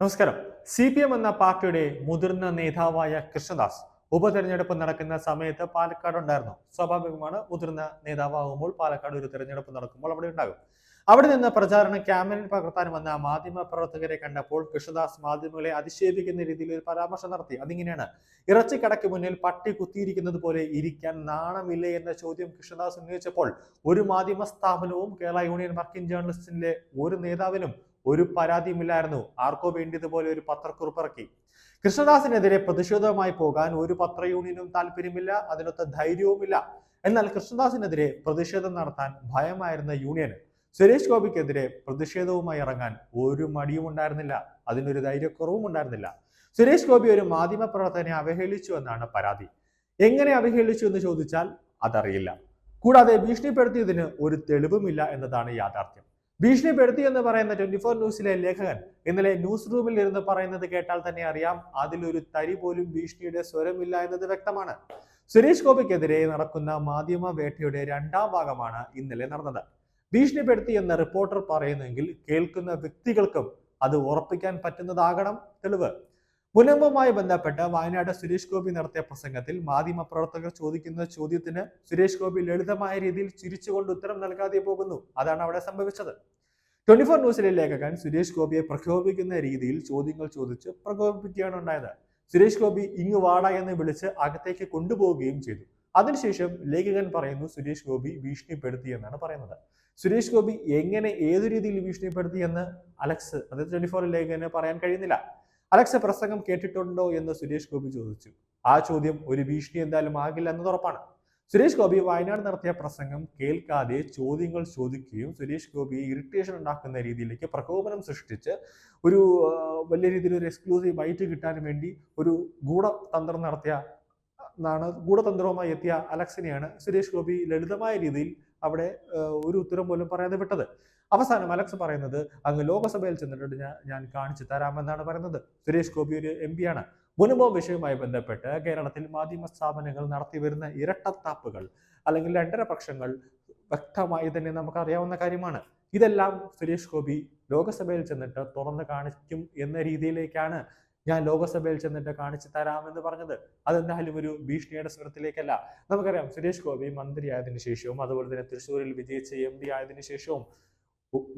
നമസ്കാരം. C P M എന്ന പാർട്ടിയുടെ മുതിർന്ന നേതാവായ കൃഷ്ണദാസ് ഉപതെരഞ്ഞെടുപ്പ് നടക്കുന്ന സമയത്ത് പാലക്കാട് ഉണ്ടായിരുന്നു സ്വാഭാവികമാണ് മുതിർന്ന നേതാവാകുമ്പോൾ പാലക്കാട് ഒരു തെരഞ്ഞെടുപ്പ് നടക്കുമ്പോൾ അവിടെ ഉണ്ടാകും. അവിടെ നിന്ന് പ്രചാരണ ക്യാമ്പയിൻ പകർത്താൻ വന്ന മാധ്യമ പ്രവർത്തകരെ കണ്ടപ്പോൾ കൃഷ്ണദാസ് മാധ്യമങ്ങളെ അധിക്ഷേപിക്കുന്ന രീതിയിൽ ഒരു പരാമർശം നടത്തി. അതിങ്ങനെയാണ്. ഇറച്ചിക്കടയ്ക്ക് മുന്നിൽ പട്ടി കുത്തിയിരിക്കുന്നത് പോലെ ഇരിക്കാൻ നാണമില്ലേ എന്ന ചോദ്യം കൃഷ്ണദാസ് ഉന്നയിച്ചപ്പോൾ ഒരു മാധ്യമ സ്ഥാപനവും കേരള യൂണിയൻ വർക്കിംഗ് ജേർണലിസ്റ്റിന്റെ ഒരു നേതാവിനും ഒരു പരാതിയുമില്ലായിരുന്നു. ആർക്കോ വേണ്ടിയതുപോലെ ഒരു പത്രക്കുറിപ്പ് ഇറക്കി കൃഷ്ണദാസിനെതിരെ പ്രതിഷേധവുമായി പോകാൻ ഒരു പത്ര യൂണിയനും താല്പര്യമില്ല അതിനൊത്ത ധൈര്യവുമില്ല. എന്നാൽ കൃഷ്ണദാസിനെതിരെ പ്രതിഷേധം നടത്താൻ ഭയമായിരുന്ന യൂണിയന് സുരേഷ് ഗോപിക്കെതിരെ പ്രതിഷേധവുമായി ഇറങ്ങാൻ ഒരു മടിയും ഉണ്ടായിരുന്നില്ല. അതിനൊരു ധൈര്യക്കുറവും ഉണ്ടായിരുന്നില്ല. സുരേഷ് ഗോപി ഒരു മാധ്യമ പ്രവർത്തകനെ അവഹേളിച്ചു എന്നാണ് പരാതി. എങ്ങനെ അവഹേളിച്ചു എന്ന് ചോദിച്ചാൽ അതറിയില്ല. കൂടാതെ ഭീഷണിപ്പെടുത്തിയതിന് ഒരു തെളിവുമില്ല എന്നതാണ് യാഥാർത്ഥ്യം. ഭീഷണിപ്പെടുത്തി എന്ന് പറയുന്ന ട്വന്റി ഫോർ ന്യൂസിലെ ലേഖകൻ ഇന്നലെ ന്യൂസ് റൂമിൽ ഇരുന്ന് പറയുന്നത് കേട്ടാൽ തന്നെ അറിയാം അതിലൊരു തരി പോലും ഭീഷണിയുടെ സ്വരമില്ല എന്നത് വ്യക്തമാണ്. സുരേഷ് ഗോപിക്കെതിരെ നടക്കുന്ന മാധ്യമ വേട്ടയുടെ രണ്ടാം ഭാഗമാണ് ഇന്നലെ നടന്നത്. ഭീഷണിപ്പെടുത്തി എന്ന റിപ്പോർട്ടർ പറയുന്നെങ്കിൽ കേൾക്കുന്ന വ്യക്തികൾക്കും അത് ഉറപ്പിക്കാൻ പറ്റുന്നതാകണം. തെളിവ്. മുനമ്പുമായി ബന്ധപ്പെട്ട് വയനാട് സുരേഷ് ഗോപി നടത്തിയ പ്രസംഗത്തിൽ മാധ്യമ പ്രവർത്തകർ ചോദിക്കുന്ന ചോദ്യത്തിന് സുരേഷ് ഗോപി ലളിതമായ രീതിയിൽ ചിരിച്ചുകൊണ്ട് ഉത്തരം നൽകാതെ പോകുന്നു. അതാണ് അവിടെ സംഭവിച്ചത്. ട്വന്റി ഫോർ ന്യൂസിലെ ലേഖകൻ സുരേഷ് ഗോപിയെ പ്രകോപിക്കുന്ന രീതിയിൽ ചോദ്യങ്ങൾ ചോദിച്ച് പ്രകോപിപ്പിക്കുകയാണ് ഉണ്ടായത്. സുരേഷ് ഗോപി ഇങ്ങ് വാട എന്ന് വിളിച്ച് അകത്തേക്ക് കൊണ്ടുപോവുകയും ചെയ്തു. അതിനുശേഷം ലേഖകൻ പറയുന്നു സുരേഷ് ഗോപി ഭീഷണിപ്പെടുത്തി എന്നാണ് പറയുന്നത്. സുരേഷ് ഗോപി എങ്ങനെ ഏതു രീതിയിൽ ഭീഷണിപ്പെടുത്തി എന്ന് അലക്സ് അതായത് ട്വന്റി ഫോറിലേക്ക് പറയാൻ കഴിയുന്നില്ല. അലക്സ് പ്രസംഗം കേട്ടിട്ടുണ്ടോ എന്ന് സുരേഷ് ഗോപി ചോദിച്ചു. ആ ചോദ്യം ഒരു ഭീഷണി എന്തായാലും ആകില്ല എന്നത് ഉറപ്പാണ്. സുരേഷ് ഗോപി വയനാട് നടത്തിയ പ്രസംഗം കേൾക്കാതെ ചോദ്യങ്ങൾ ചോദിക്കുകയും സുരേഷ് ഗോപിയെ ഇറിറ്റേഷൻ ഉണ്ടാക്കുന്ന രീതിയിലേക്ക് പ്രകോപനം സൃഷ്ടിച്ച് ഒരു വലിയ രീതിയിൽ ഒരു എക്സ്ക്ലൂസീവ് ബൈറ്റ് കിട്ടാൻ വേണ്ടി ഒരു ഗൂഢതന്ത്രം നടത്തിയ എന്നാണ് ഗൂഢതന്ത്രവുമായി എത്തിയ അലക്സിനെയാണ് സുരേഷ് ഗോപി ലളിതമായ രീതിയിൽ അവിടെ ഒരു ഉത്തരം പോലും പറയാതെ വിട്ടത്. അവസാനം അലക്സ് പറയുന്നത് അങ്ങ് ലോകസഭയിൽ ചെന്നിട്ട് ഞാൻ ഞാൻ കാണിച്ചു തരാമെന്നാണ് പറയുന്നത്. സുരേഷ് ഗോപി ഒരു എം ആണ് മുൻപോ വിഷയവുമായി ബന്ധപ്പെട്ട് കേരളത്തിൽ മാധ്യമ സ്ഥാപനങ്ങൾ നടത്തി വരുന്ന ഇരട്ടത്താപ്പുകൾ അല്ലെങ്കിൽ രണ്ടര പക്ഷങ്ങൾ വ്യക്തമായി തന്നെ നമുക്ക് അറിയാവുന്ന കാര്യമാണ്. ഇതെല്ലാം സുരേഷ് ഗോപി ലോകസഭയിൽ ചെന്നിട്ട് തുറന്ന് കാണിക്കും എന്ന രീതിയിലേക്കാണ് ഞാൻ ലോകസഭയിൽ ചെന്നിട്ട് കാണിച്ചു തരാമെന്ന് പറഞ്ഞത്. അതെന്തായാലും ഒരു ഭീഷണിയുടെ സ്വരത്തിലേക്കല്ല. നമുക്കറിയാം സുരേഷ് ഗോപി മന്ത്രിയായതിനു ശേഷവും അതുപോലെ തന്നെ തൃശ്ശൂരിൽ വിജയിച്ച എം ഡി ആയതിനു ശേഷവും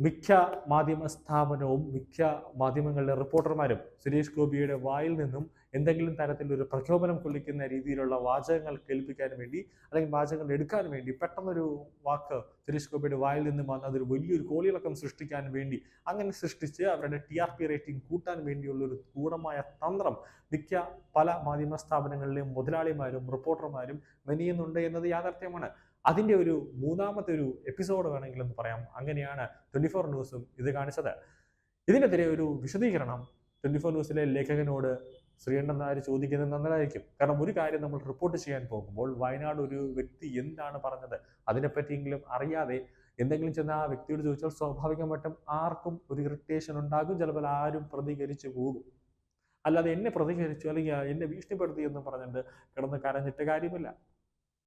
മിക്ക മാധ്യമ സ്ഥാപനവും മിക്ക മാധ്യമങ്ങളിലെ റിപ്പോർട്ടർമാരും സുരേഷ് ഗോപിയുടെ വായിൽ നിന്നും എന്തെങ്കിലും തരത്തിൽ ഒരു പ്രഖ്യാപനം കൊള്ളിക്കുന്ന രീതിയിലുള്ള വാചകങ്ങൾ കേൾപ്പിക്കാൻ വേണ്ടി അല്ലെങ്കിൽ വാചകങ്ങൾ എടുക്കാൻ വേണ്ടി പെട്ടെന്നൊരു വാക്ക് സുരേഷ് ഗോപിയുടെ വായിൽ നിന്നും വന്ന് അതൊരു വലിയൊരു കോളിളക്കം സൃഷ്ടിക്കാൻ വേണ്ടി അങ്ങനെ സൃഷ്ടിച്ച് അവരുടെ ടി ആർ പി റേറ്റിംഗ് കൂട്ടാൻ വേണ്ടിയുള്ള ഒരു ഗൂഢമായ തന്ത്രം മിക്ക പല മാധ്യമ സ്ഥാപനങ്ങളിലെയും മുതലാളിമാരും റിപ്പോർട്ടർമാരും മെനിയുന്നുണ്ട് എന്നത് യാഥാർത്ഥ്യമാണ്. അതിന്റെ ഒരു മൂന്നാമത്തെ ഒരു എപ്പിസോഡ് വേണമെങ്കിൽ എന്ന് പറയാം. അങ്ങനെയാണ് ട്വന്റി ഫോർ ന്യൂസും ഇത് കാണിച്ചത്. ഇതിനെതിരെ ഒരു വിശദീകരണം ട്വന്റി ഫോർ ന്യൂസിലെ ലേഖകനോട് ശ്രീകണ്ഠൻ നായർ ചോദിക്കുന്നത് നന്നായിരിക്കും. കാരണം ഒരു കാര്യം നമ്മൾ റിപ്പോർട്ട് ചെയ്യാൻ പോകുമ്പോൾ വയനാട് ഒരു വ്യക്തി എന്താണ് പറഞ്ഞത്? അതിനെപ്പറ്റിയെങ്കിലും അറിയാതെ എന്തെങ്കിലും ചെന്ന് ആ വ്യക്തിയോട് ചോദിച്ചാൽ സ്വാഭാവികമായിട്ടും ആർക്കും ഒരു ഇറിറ്റേഷൻ ഉണ്ടാകും. ചിലപ്പോൾ ആരും പ്രതികരിച്ചു പോകും. അല്ലാതെ എന്നെ പ്രതികരിച്ചു അല്ലെങ്കിൽ എന്നെ ഭീഷണിപ്പെടുത്തി എന്ന് പറഞ്ഞിട്ട് കിടന്ന് കരഞ്ഞിട്ട് കാര്യമില്ല.